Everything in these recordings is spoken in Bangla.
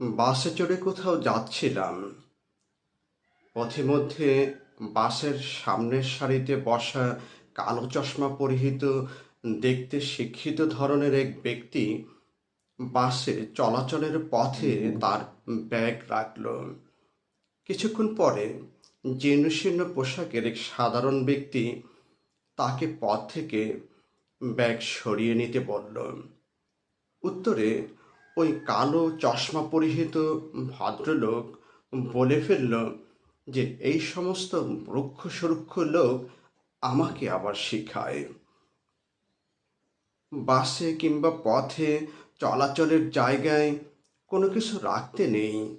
বাসে চড়ে কোথাও যাচ্ছিলাম। পথে মধ্যে বাসের সামনের সারিতে বসা কালো চশমা পরিহিত, দেখতে শিক্ষিত ধরনের এক ব্যক্তি বাসে চলাচলের পথে তার ব্যাগ রাখল। কিছুক্ষণ পরে জীর্ণশীর্ণ পোশাকের এক সাধারণ ব্যক্তি তাকে পথ থেকে ব্যাগ সরিয়ে নিতে বলল। উত্তরে ওই কালো চশমা পরিহিত ভদ্রলোক বলে ফেলল যে এই সমস্ত রুক্ষ সুরুক্ষ লোক আমাকে আবার শিখায়। বাসে কিংবা পথে চলাচলের জায়গায় কোনো কিছু রাখতে নেই।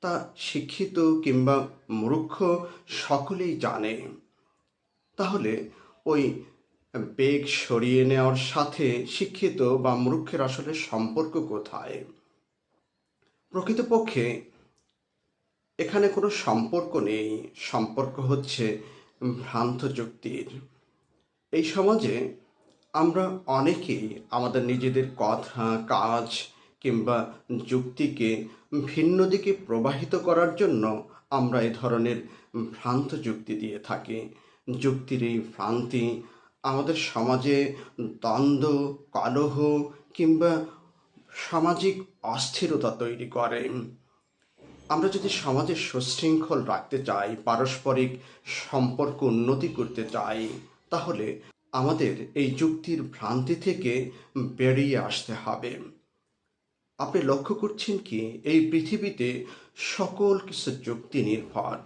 তা শিক্ষিত কিংবা মূর্খ সকলেই জানে। তাহলে ওই বেগ সরিয়ে নেওয়ার সাথে শিক্ষিত বা মূর্খের আসলে সম্পর্ক কোথায়? প্রকৃতপক্ষে এখানে কোনো সম্পর্ক নেই। সম্পর্ক হচ্ছে ভ্রান্ত যুক্তির। এই সমাজে আমরা অনেকেই আমাদের নিজেদের কথা, কাজ কিংবা যুক্তিকে ভিন্ন দিকে প্রবাহিত করার জন্য আমরা এ ধরনের ভ্রান্ত যুক্তি দিয়ে থাকি। যুক্তির এই ভ্রান্তি আমাদের সমাজে দ্বন্দ্ব, কলহ কিংবা সামাজিক অস্থিরতা তৈরি করে। আমরা যদি সমাজে সুশৃঙ্খল রাখতে চাই, পারস্পরিক সম্পর্ক উন্নতি করতে চাই, তাহলে আমাদের এই যুক্তির ভ্রান্তি থেকে বেরিয়ে আসতে হবে। আপনি লক্ষ্য করছেন কি? এই পৃথিবীতে সকল কিছু যুক্তি নির্ভর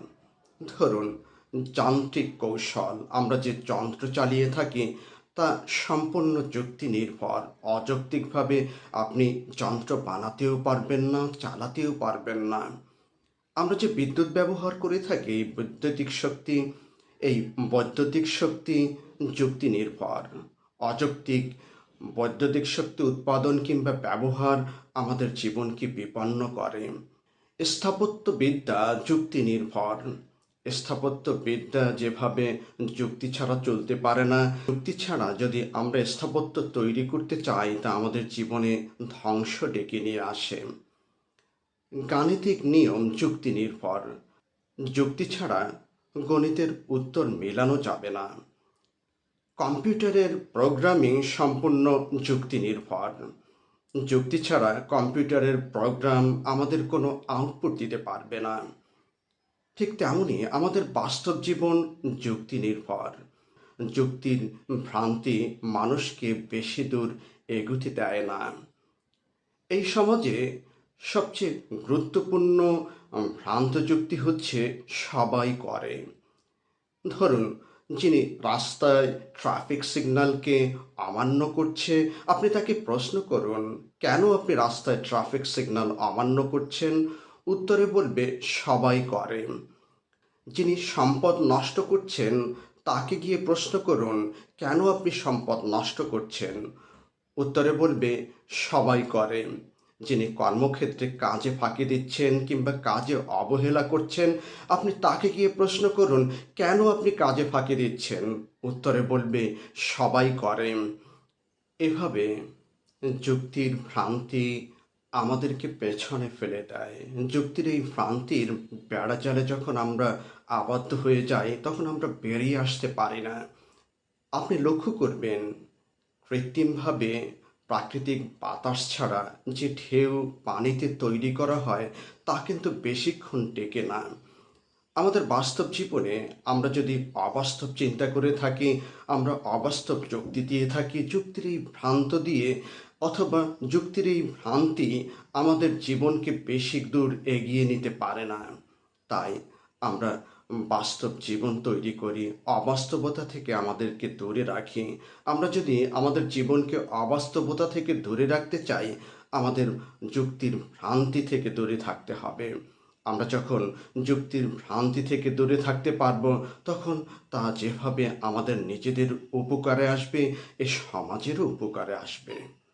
ধরুন যান্ত্রিক কৌশল, আমরা যে যন্ত্র চালিয়ে থাকি, তা সম্পূর্ণ যুক্তি নির্ভর অযৌক্তিকভাবে আপনি যন্ত্র বানাতেও পারবেন না, চালাতেও পারবেন না। আমরা যে বিদ্যুৎ ব্যবহার করে থাকি, বৈদ্যুতিক শক্তি, এই বৈদ্যুতিক শক্তি যুক্তি নির্ভর অযৌক্তিক বৈদ্যুতিক শক্তি উৎপাদন কিংবা ব্যবহার আমাদের জীবনকে বিপন্ন করে। স্থাপত্যবিদ্যা যুক্তি নির্ভর স্থাপত্যবিদ্যা যেভাবে যুক্তি ছাড়া চলতে পারে না, যুক্তি ছাড়া যদি আমরা স্থাপত্য তৈরি করতে চাই, তা আমাদের জীবনে ধ্বংস ডেকে নিয়ে আসে। গাণিতিক নিয়ম যুক্তি নির্ভর। যুক্তি ছাড়া গণিতের উত্তর মেলানো যাবে না। কম্পিউটারের প্রোগ্রামিং সম্পূর্ণ যুক্তি নির্ভর। যুক্তি ছাড়া কম্পিউটারের প্রোগ্রাম আমাদের কোনো আউটপুট দিতে পারবে না। ঠিক তেমনই আমাদের বাস্তব জীবন যুক্তি নির্ভর যুক্তির ভ্রান্তি মানুষকে বেশি দূর এগুতে দেয় না। এই সমাজে সবচেয়ে গুরুত্বপূর্ণ ভ্রান্ত যুক্তি হচ্ছে সবাই করে। ধরুন, যিনি রাস্তায় ট্রাফিক সিগন্যালকে অমান্য করছে, আপনি তাকে প্রশ্ন করুন, কেন আপনি রাস্তায় ট্রাফিক সিগন্যাল অমান্য করছেন? উত্তরে বলবে, সবাই করে। যিনি সম্পদ নষ্ট করছেন, তাকে গিয়ে প্রশ্ন করুন, কেন আপনি সম্পদ নষ্ট করছেন? উত্তরে বলবে, সবাই করে। যিনি কর্মক্ষেত্রে কাজে ফাঁকি দিচ্ছেন কিংবা কাজে অবহেলা করছেন, আপনি তাকে গিয়ে প্রশ্ন করুন, কেন আপনি কাজে ফাঁকি দিচ্ছেন? উত্তরে বলবে, সবাই করে। এভাবে যুক্তির ভ্রান্তি আমাদেরকে পেছনে ফেলে দেয়। যুক্তির এই ভ্রান্তির বেড়া জালে যখন আমরা আবদ্ধ হয়ে যাই, তখন আমরা বেরিয়ে আসতে পারি না। আপনি লক্ষ্য করবেন, কৃত্রিমভাবে প্রাকৃতিক বাতাস ছাড়া যে ঢেউ পানিতে তৈরি করা হয়, তা কিন্তু বেশিক্ষণ টেকে না। আমাদের বাস্তব জীবনে আমরা যদি অবাস্তব চিন্তা করে থাকি, আমরা অবাস্তব যুক্তি দিয়ে থাকি, যুক্তির এই ভ্রান্ত দিয়ে অথবা যুক্তির এই ভ্রান্তি আমাদের জীবনকে বেশি দূর এগিয়ে নিতে পারে না। তাই আমরা বাস্তব জীবন তৈরি করি, অবাস্তবতা থেকে আমাদেরকে দূরে রাখি। আমরা যদি আমাদের জীবনকে অবাস্তবতা থেকে দূরে রাখতে চাই, আমাদের যুক্তির ভ্রান্তি থেকে দূরে থাকতে হবে। আমরা যখন যুক্তির ভ্রান্তি থেকে দূরে থাকতে পারব, তখন তা যেভাবে আমাদের নিজেদের উপকারে আসবে, এ সমাজেরও উপকারে আসবে।